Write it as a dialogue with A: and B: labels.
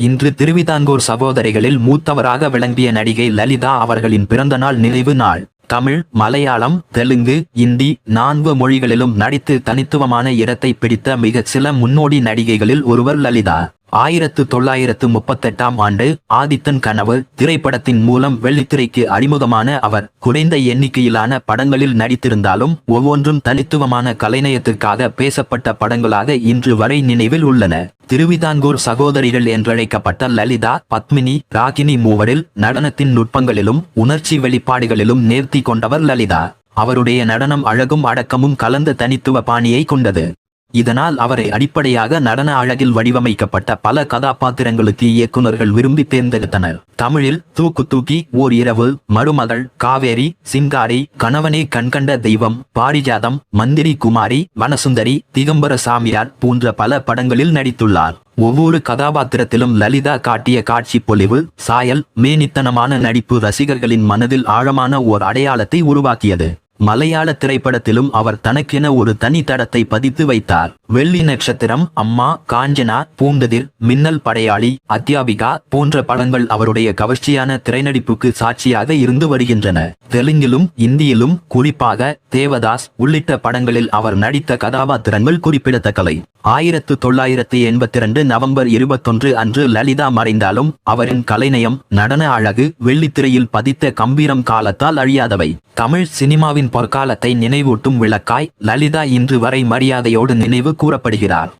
A: இன்று திருவிதாங்கூர் சகோதரிகளில் மூத்தவராக விளங்கிய நடிகை லலிதா அவர்களின் பிறந்தநாள் நினைவு நாள். தமிழ் மலையாளம் தெலுங்கு இந்தி நான்கு மொழிகளிலும் நடித்து தனித்துவமான இடத்தை பிடித்த மிக சில முன்னோடி நடிகைகளில் ஒருவர் லலிதா. ஆயிரத்து தொள்ளாயிரத்து முப்பத்தெட்டாம் ஆண்டு ஆதித்தன் கனவு திரைப்படத்தின் மூலம் வெள்ளித்திரைக்கு அறிமுகமான அவர் குறைந்த எண்ணிக்கையிலான படங்களில் நடித்திருந்தாலும் ஒவ்வொன்றும் தனித்துவமான கலைநயத்திற்காக பேசப்பட்ட படங்களாக இன்று வரை நினைவில் உள்ளன. திருவிதாங்கூர் சகோதரிகள் என்றழைக்கப்பட்ட லலிதா பத்மினி ராகினி மூவரில் நடனத்தின் நுட்பங்களிலும் உணர்ச்சி வெளிப்பாடுகளிலும் நேர்த்தி கொண்டவர் லலிதா. அவருடைய நடனம் அழகும் அடக்கமும் கலந்த தனித்துவ பாணியை கொண்டது. இதனால் அவரை அடிப்படையாக நடன அழகில் வடிவமைக்கப்பட்ட பல கதாபாத்திரங்களுக்கு இயக்குனர்கள் விரும்பி தேர்ந்தெடுத்தனர். தமிழில் தூக்கு தூக்கி ஓர் இரவு மருமகள் காவேரி சிங்காரி கணவனே கண்கண்ட தெய்வம் பாரிஜாதம் மந்திரி குமாரி வனசுந்தரி திகம்பர சாமியார் போன்ற பல படங்களில் நடித்துள்ளார். ஒவ்வொரு கதாபாத்திரத்திலும் லலிதா காட்டிய காட்சி பொலிவு சாயல் மேனித்தனமான நடிப்பு ரசிகர்களின் மனதில் ஆழமான ஓர் அடையாளத்தை உருவாக்கியது. மலையாள திரைப்படத்திலும் அவர் தனக்கென ஒரு தனி தடத்தை பதித்து வைத்தார். வெள்ளி நட்சத்திரம் அம்மா காஞ்சனா பூந்ததிர் மின்னல் படையாளி அத்தியாபிகா போன்ற படங்கள் அவருடைய கவர்ச்சியான திரைநடிப்புக்கு சாட்சியாக இருந்து வருகின்றன. தெலுங்கிலும் இந்தியிலும் குறிப்பாக தேவதாஸ் உள்ளிட்ட படங்களில் அவர் நடித்த கதாபாத்திரங்கள் குறிப்பிடத்தக்கவை. ஆயிரத்து தொள்ளாயிரத்து எண்பத்தி இரண்டு நவம்பர் இருபத்தொன்று அன்று லலிதா மறைந்தாலும் அவரின் கலைநயம் நடன அழகு வெள்ளித்திரையில் பதித்த கம்பீரம் காலத்தால் அழியாதவை. தமிழ் சினிமாவின் பொற்காலத்தை நினைவூட்டும் விளக்காய் லலிதா இன்று வரை மரியாதையோடு நினைவு கூறப்படுகிறார்.